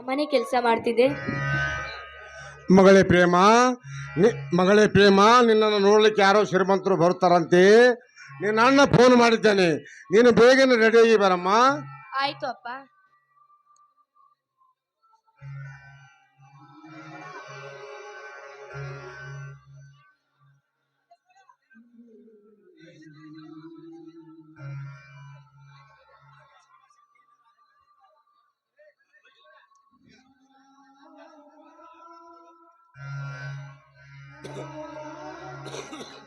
ಮನೆ ಕೆಲಸ ಮಾಡ್ತಿದ್ದೆ. ಮಗಳೇ ಪ್ರೇಮ ನಿ ಮಗಳೇ ಪ್ರೇಮ ನಿನ್ನನ್ನು ನೋಡ್ಲಿಕ್ಕೆ ಯಾರೋ ಶ್ರೀಮಂತರು ಬರುತ್ತಾರಂತೆ. ನಿನ್ನ ಅಣ್ಣ ಫೋನ್ ಮಾಡಿದ್ದಾನೆ. ನೀನು ಬೇಗನೆ ರೆಡಿಯಾಗಿ ಬರಮ್ಮ. ಆಯ್ತು ಅಪ್ಪ. ハハハハ!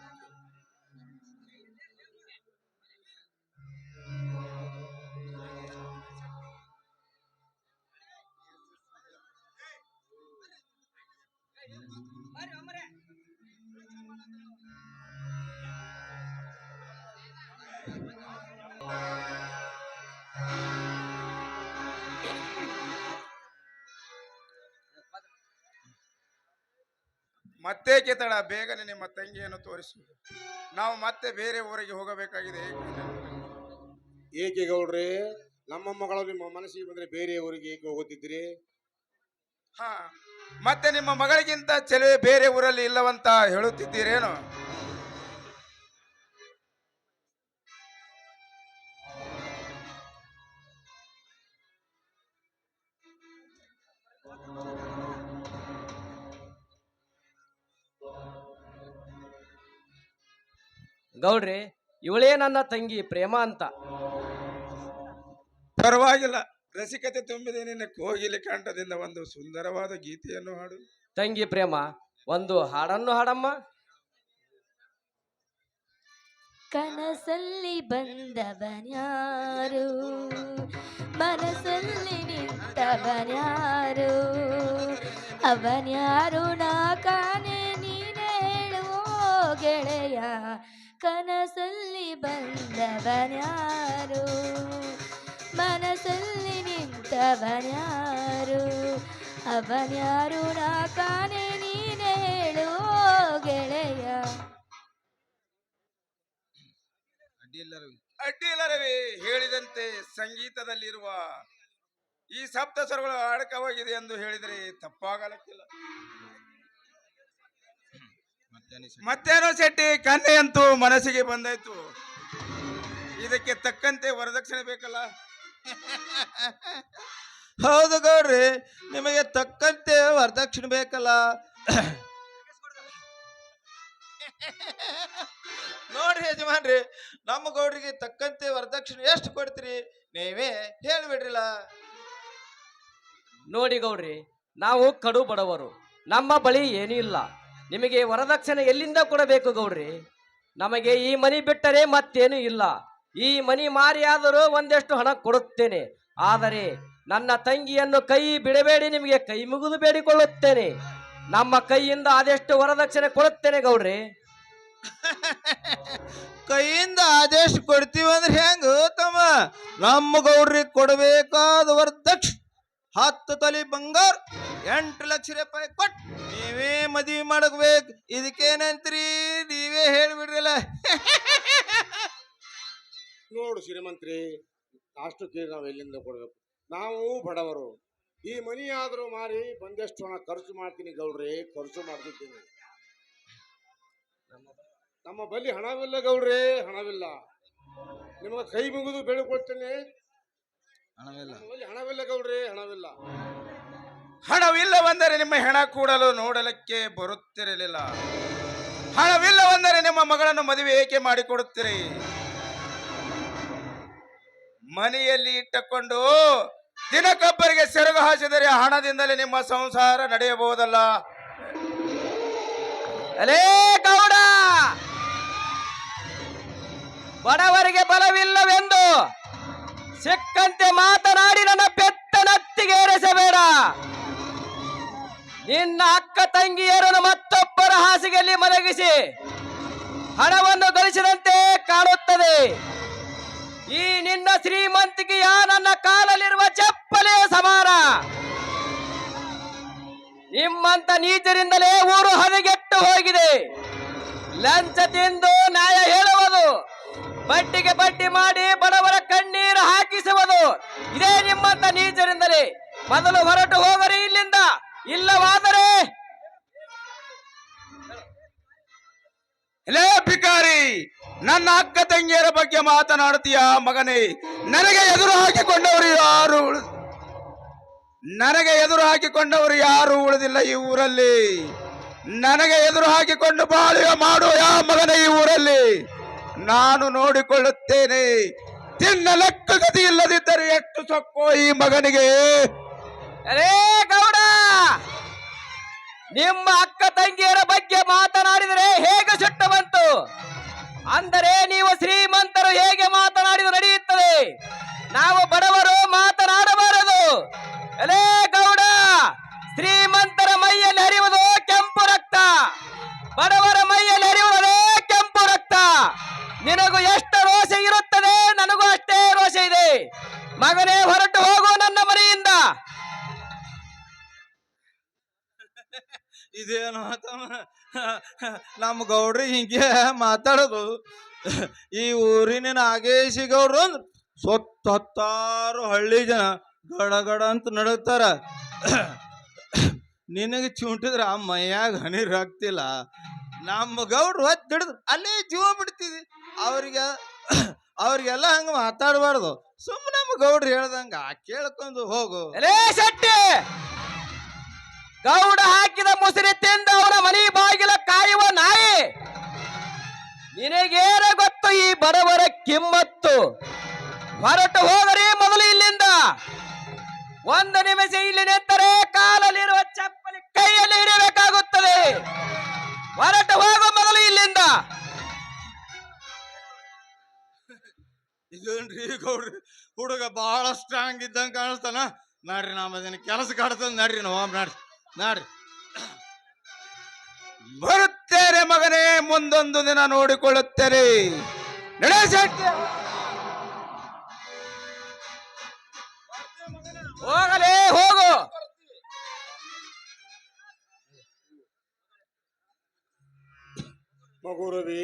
ಮತ್ತೇಕೆ ತಡ ಬೇಗನೆ ನಿಮ್ಮ ತಂಗಿಯನ್ನು ತೋರಿಸು. ನಾವು ಮತ್ತೆ ಬೇರೆ ಊರಿಗೆ ಹೋಗಬೇಕಾಗಿದೆ. ಏಕೆ ಗೌಡ್ರಿ? ನಮ್ಮ ಮಗಳು ನಿಮ್ಮ ಮನಸ್ಸಿಗೆ ಬಂದ್ರೆ ಬೇರೆ ಊರಿಗೆ ಏಕೆ ಹೋಗುತ್ತಿದ್ರಿ ಹಾ ಮತ್ತೆ ನಿಮ್ಮ ಮಗಳಿಗಿಂತ ಚೆಲುವೆ ಬೇರೆ ಊರಲ್ಲಿ ಇಲ್ಲವಂತ ಹೇಳುತ್ತಿದ್ದೀರೇನು? ಗೌಡ್ರಿ ಇವಳೇ ನನ್ನ ತಂಗಿ ಪ್ರೇಮ ಅಂತ. ಪರವಾಗಿಲ್ಲ. ರಸಿಕತೆ ತುಂಬಿದೆ. ನಿನ್ನ ಕೋಗಿಲೆ ಕಂಠದಿಂದ ಒಂದು ಸುಂದರವಾದ ಗೀತೆಯನ್ನು ಹಾಡು. ತಂಗಿ ಪ್ರೇಮ ಒಂದು ಹಾಡನ್ನು ಹಾಡಮ್ಮ. ಕನಸಲ್ಲಿ ಬಂದವನ್ಯಾರು ಮನಸ್ಸಲ್ಲಿ ನಿಂತವನ್ಯಾರು ಅವನ್ಯಾರು ನಾ ಕಾಣೆ ನೀನೇ ಹೇಳುವೋ ಗೆಳೆಯ. ಕನಸಲ್ಲಿ ಬಂದವನ್ಯಾರು? ಮನಸಲ್ಲಿ ನಿಂತವನ್ಯಾರು? ಅವನ್ಯಾರು ನಾ ಕಾಣೆ ನೀನೆ ಹೇಳು ಗೆಳೆಯ. ಅಡ್ಡಿಲ್ಲ ರವಿ ಹೇಳಿದಂತೆ ಸಂಗೀತದಲ್ಲಿರುವ ಈ ಸಪ್ತ ಸ್ವರಗಳು ಅಡಕವಾಗಿದೆ ಎಂದು ಹೇಳಿದರೆ ತಪ್ಪಾಗಲಕ್ಕಿಲ್ಲ. ಮತ್ತೇನೋ ಶೆಟ್ಟಿ. ಕನ್ನೆಯಂತೂ ಮನಸ್ಸಿಗೆ ಬಂದಾಯ್ತು. ಇದಕ್ಕೆ ತಕ್ಕಂತೆ ವರದಕ್ಷಿಣೆ ಬೇಕಲ್ಲ? ಹೌದು ಗೌಡ್ರಿ ನಿಮಗೆ ತಕ್ಕಂತೆ ವರದಕ್ಷಿಣೆ ಬೇಕಲ್ಲ? ನೋಡ್ರಿ ಯಜಮಾನ್ರಿ ನಮ್ಮ ಗೌಡ್ರಿಗೆ ತಕ್ಕಂತೆ ವರದಕ್ಷಿಣೆ ಎಷ್ಟು ಕೊಡ್ತೀರಿ? ನೀವೇ ಹೇಳ್ಬಿಡ್ರಿಲ್ಲ. ನೋಡಿ ಗೌಡ್ರಿ ನಾವು ಕಡು ಬಡವರು ನಮ್ಮ ಬಳಿ ಏನೂ ಇಲ್ಲ ನಿಮಗೆ ವರದಕ್ಷಿಣೆ ಎಲ್ಲಿಂದ ಕೊಡಬೇಕು ಗೌಡ್ರಿ? ನಮಗೆ ಈ ಮನಿ ಬಿಟ್ಟರೆ ಮತ್ತೇನು ಇಲ್ಲ. ಈ ಮನಿ ಮಾರಿಯಾದರೂ ಒಂದಷ್ಟು ಹಣ ಕೊಡುತ್ತೇನೆ. ಆದರೆ ನನ್ನ ತಂಗಿಯನ್ನು ಕೈ ಬಿಡಬೇಡಿ, ನಿಮಗೆ ಕೈ ಮುಗಿದು ಬೇಡಿಕೊಳ್ಳುತ್ತೇನೆ. ನಮ್ಮ ಕೈಯಿಂದ ಆದಷ್ಟು ವರದಕ್ಷಿಣೆ ಕೊಡುತ್ತೇನೆ ಗೌಡ್ರಿ. ಕೈಯಿಂದ ಆದಷ್ಟು ಕೊಡ್ತೀವಿ ಅಂದ್ರೆ ಹೆಂಗ ತಮ್ಮ ನಮ್ಮ ಗೌಡ್ರಿಗೆ ಕೊಡಬೇಕಾದ ವರದಕ್ಷಿಣೆ. ಹತ್ತು ತಲೆ ಬಂಗಾರ. ಎಂಟು ಲಕ್ಷ ರೂಪಾಯಿ ಕೊಟ್ಟು ನೀವೇ ಮದುವೆ ಮಾಡಬೇಕು ಇದಕ್ಕೇನಂತ್ರಿ? ನೀವೇ ಹೇಳ್ಬಿಡ್ರಲ್ಲ. ನೋಡು ಶ್ರೀಮಂತ್ರಿ ಅಷ್ಟಕ್ಕೆ ನಾವು ಎಲ್ಲಿಂದ ಕೊಡಬೇಕು? ನಾವು ಬಡವರು. ಈ ಮನಿ ಆದರೂ ಮಾರಿ ಬಂದಷ್ಟು ಹಣ ಖರ್ಚು ಮಾಡ್ತೀನಿ ಗೌಡ್ರಿ ಖರ್ಚು ಮಾಡ್ತಿದ್ದೀನಿ. ನಮ್ಮ ಬಳಿ ಹಣವಿಲ್ಲ ಗೌಡ್ರಿ ಹಣವಿಲ್ಲ. ನಿಮಗೆ ಕೈ ಮುಗಿದು ಬೇಡಿಕೊಡ್ತೇನೆ ಹಣವಿಲ್ಲ. ಹಣವಿಲ್ಲ ಗೌಡ್ರಿ ಹಣವಿಲ್ಲ. ಹಣವಿಲ್ಲವೆಂದರೆ ನಿಮ್ಮ ಹೆಣ ಕೂಡಲು ನೋಡಲಿಕ್ಕೆ ಬರುತ್ತಿರಲಿಲ್ಲ. ಹಣವಿಲ್ಲವೆಂದರೆ ನಿಮ್ಮ ಮಗಳನ್ನು ಮದುವೆ ಏಕೆ ಮಾಡಿಕೊಡುತ್ತೀರಿ? ಮನೆಯಲ್ಲಿ ಇಟ್ಟುಕೊಂಡು ದಿನಕ್ಕೊಬ್ಬರಿಗೆ ಸೆರಗು ಹಾಸಿದರೆ ಹಣದಿಂದಲೇ ನಿಮ್ಮ ಸಂಸಾರ ನಡೆಯಬಹುದಲ್ಲ? ಅಲೇ ಗೌಡ! ಬಡವರಿಗೆ ಬಲವಿಲ್ಲವೆಂದು ಸಿಕ್ಕಂತೆ ಮಾತನಾಡಿ ನನ್ನ ಪೆತ್ತನತ್ತಿಗೆ ಏರಿಸಬೇಡ. ನಿನ್ನ ಅಕ್ಕ ತಂಗಿಯರನ್ನು ಮತ್ತೊಬ್ಬರ ಹಾಸಿಗೆಯಲ್ಲಿ ಮಲಗಿಸಿ ಹಣವನ್ನು ಗಳಿಸಿದಂತೆ ಕಾಣುತ್ತದೆ. ಈ ನಿನ್ನ ಶ್ರೀಮಂತಿಕೆಯ ನನ್ನ ಕಾಲಲ್ಲಿರುವ ಚಪ್ಪಲೆ ಸಮಾನ. ನಿಮ್ಮಂತ ನೀಚರಿಂದಲೇ ಊರು ಹದಗೆಟ್ಟು ಹೋಗಿದೆ. ಲಂಚ ತಿಂದು ನ್ಯಾಯ ಹೇಳುವುದು, ಬಡ್ಡಿಗೆ ಬಡ್ಡಿ ಮಾಡಿ ಬಡವರ ಕಣ್ಣೀರು ಹಾಕಿಸುವುದು, ಇದೇ ನಿಮ್ಮಂತ ನೀಚರಿಂದಲೇ. ಮೊದಲು ಹೊರಟು ಹೋಗರಿ ಇಲ್ಲಿಂದ. ಇಲ್ಲವಾದರೆ ಲೇ ಭಿಕಾರಿ ನನ್ನ ಅಕ್ಕ ತಂಗಿಯರ ಬಗ್ಗೆ ಮಾತನಾಡುತ್ತೀಯ ಮಗನೇ? ನನಗೆ ಎದುರು ಹಾಕಿಕೊಂಡವರು ಯಾರು ನನಗೆ ಎದುರು ಹಾಕಿಕೊಂಡವರು ಯಾರು ಉಳಿದಿಲ್ಲ ಈ ಊರಲ್ಲಿ? ನನಗೆ ಎದುರು ಹಾಕಿಕೊಂಡು ಬಾಳುವ ಮಾಡುವ ಯಾವ ಮಗನ ಈ ಊರಲ್ಲಿ? ನಾನು ನೋಡಿಕೊಳ್ಳುತ್ತೇನೆ, ತಿನ್ನ ಲೆಕ್ಕ ಗತಿ ಇಲ್ಲದಿದ್ದರೆ ಎಷ್ಟು ಸೊಕ್ಕೋ ಈ ಮಗನಿಗೆ? ನಿಮ್ಮ ಅಕ್ಕ ತಂಗಿಯರ ಬಗ್ಗೆ ಮಾತನಾಡಿದರೆ ಹೇಗೆ ಸುಟ್ಟು ಬಂತು ಅಂದರೆ ನೀವು ಶ್ರೀಮಂತರು ಹೇಗೆ ಮಾತನಾಡಿದ ನಡೆಯುತ್ತದೆ? ನಾವು ಬಡವರು ಮಾತನಾಡಬಾರದು. ಅಲೇ ಗೌಡ, ಶ್ರೀಮಂತರ ಮೈಯಲ್ಲಿ ಹರಿಯುವುದು ಕೆಂಪು ರಕ್ತ. ಬಡವರ ಮೈಯಲ್ಲಿ ಹರಿಯುವುದು ಕೆಂಪು ರಕ್ತ. ನಿನಗೂ ಎಷ್ಟು ರೋಷ ಇರುತ್ತದೆ? ನನಗೂ ಅಷ್ಟೇ ರೋಷ ಇದೆ. ಮಗನೇ ಇದೇನು ನಮ್ಮ ಗೌಡ್ರಿ ಹಿಂಗೆ ಮಾತಾಡೋದು. ಈ ಊರಿನ ನಾಗೇಶಿ ಗೌಡ್ರು ಅಂದ್ರ, ಸೊತ್ತ ಹತ್ತಾರು ಹಳ್ಳಿ ಜನ ಗಡಗಡ ಗಡ ಅಂತ ನಡಗ್ತಾರ ನಿನಗೆ ಚುಂಟಿದ್ರ ಆ ಮೈಯಾಗ ಹನಿ ಹಾಕ್ತಿಲ್ಲ. ನಮ್ಮ ಗೌಡ್ರು ಹೊತ್ತು ಹಿಡಿದು ಅಲ್ಲೇ ಜೀವ ಬಿಡ್ತಿದ್ವಿ ಅವ್ರಿಗೆ, ಅವ್ರಿಗೆಲ್ಲ ಹಂಗ ಮಾತಾಡಬಾರ್ದು. ಸುಮ್ಮನೆ ನಮ್ಮ ಗೌಡ್ರು ಹೇಳ್ದಂಗ ಕೇಳ್ಕೊಂಡು ಹೋಗು. ಅಲೇ ಶೆಟ್ಟಿ! ಗೌಡ ಹಾಕಿದ ಮುಸುರಿ ತಿಂದ ಅವರ ಮನಿ ಬಾಗಿಲ ಕಾಯುವ ನಾಯಿ. ನಿನಗೇರ ಗೊತ್ತು ಈ ಬಡವರ ಕಿಮ್ಮತ್ತು? ಹೊರಟು ಹೋಗರಿ ಮೊದಲು ಇಲ್ಲಿಂದ. ಒಂದು ನಿಮಿಷ ಇಲ್ಲಿ ನಿಂತರೆ ಕಾಲಲ್ಲಿರುವ ಚಪ್ಪಲಿ ಕೈಯಲ್ಲಿ ಹಿಡಿಯಬೇಕಾಗುತ್ತದೆ. ಹೊರಟು ಹೋಗೋ ಮೊದಲು ಇಲ್ಲಿಂದ. ಇದೇನ್ರಿ ಗೌಡ್ರಿ? ಹುಡುಗ ಬಹಳ ಸ್ಟ್ರಾಂಗ್ ಇದ್ದಂಗೆ ಕಾಣಿಸ್ತಾನ. ನಡ್ರಿ ನಮ್ಮ ಕೆಲಸ ಕಾಡ್ತದ ನಡ್ರಿ ನಾವು ನಡ್ರಿ. ನಡ್ರಿ. ಬರುತ್ತೇನೆ ಮಗನೇ ಮುಂದೊಂದು ದಿನ ನೋಡಿಕೊಳ್ಳುತ್ತೇನೆ. ನಡೆ ಶೆಟ್ಟಿ. ಹೋಗಲೇ ಹೋಗು. ಮಗುರವಿ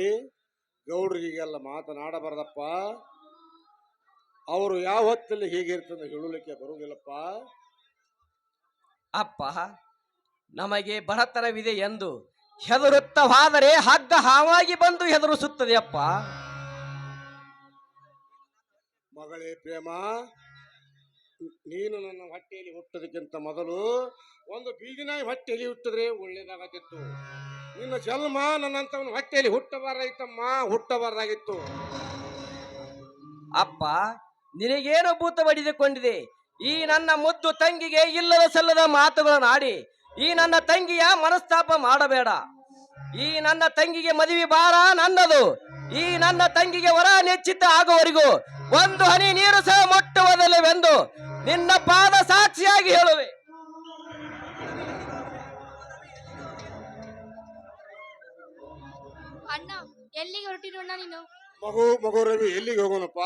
ಗೌಡ್ರಿಗೆಲ್ಲ ಮಾತನಾಡಬಾರ್ದಪ್ಪ. ಅವರು ಯಾವ ಹೊತ್ತಲ್ಲಿ ಹೀಗಿರ್ತದೆ ಹೇಳಲಿಕ್ಕೆ ಬರುವುದಿಲ್ಲಪ್ಪ. ಅಪ್ಪ ನಮಗೆ ಬಡತನವಿದೆ ಎಂದು ಹೆದರುತ್ತವಾದರೆ ಹಗ್ಗ ಹಾವಾಗಿ ಬಂದು ಹೆದರಿಸುತ್ತದೆ ಅಪ್ಪ ಮಗಳೇ ಪ್ರೇಮ ನೀನು ನನ್ನ ಹೊಟ್ಟೆಯಲ್ಲಿ ಹುಟ್ಟೋದಕ್ಕಿಂತ ಮೊದಲು ಒಂದು ಬೀದಿನಾಯಿ ಹೊಟ್ಟೆಯಲ್ಲಿ ಹುಟ್ಟಿದ್ರೆ ಒಳ್ಳೇದಾಗತ್ತಿತ್ತು. ನಿನ್ನ ಜನ್ಮ ನನ್ನಂತವನ ಹೊಟ್ಟೆಯಲ್ಲಿ ಹುಟ್ಟಬಾರ್ದಾಗಿತ್ತಮ್ಮ ಹುಟ್ಟಬಾರ್ದಾಗಿತ್ತು. ಅಪ್ಪ ನಿನಗೇನು ಭೂತ ಬಡಿದುಕೊಂಡಿದೆ. ಈ ನನ್ನ ಮುದ್ದು ತಂಗಿಗೆ ಇಲ್ಲದ ಸಲ್ಲದ ಮಾತುಗಳನ್ನಾಡಿ ಈ ನನ್ನ ತಂಗಿಯ ಮನಸ್ತಾಪ ಮಾಡಬೇಡ. ಈ ನನ್ನ ತಂಗಿಗೆ ಮದುವೆ ಬಾರ ನನ್ನದು. ಈ ನನ್ನ ತಂಗಿಗೆ ವರ ನಿಶ್ಚಿತ ಆಗುವವರೆಗೂ ಒಂದು ಹನಿ ನೀರು ಸಹ ಮುಟ್ಟುವುದಿಲ್ಲವೆಂದು ನಿನ್ನ ಪಾದ ಸಾಕ್ಷಿಯಾಗಿ ಹೇಳುವೆ. ಅಣ್ಣ ಎಲ್ಲಿಗೆ ಹೊರಟಿರೋಣ ನೀನು? ಮಗು ಮಗು ರವಿ ಎಲ್ಲಿಗೆ ಹೋಗೋಣಪ್ಪ?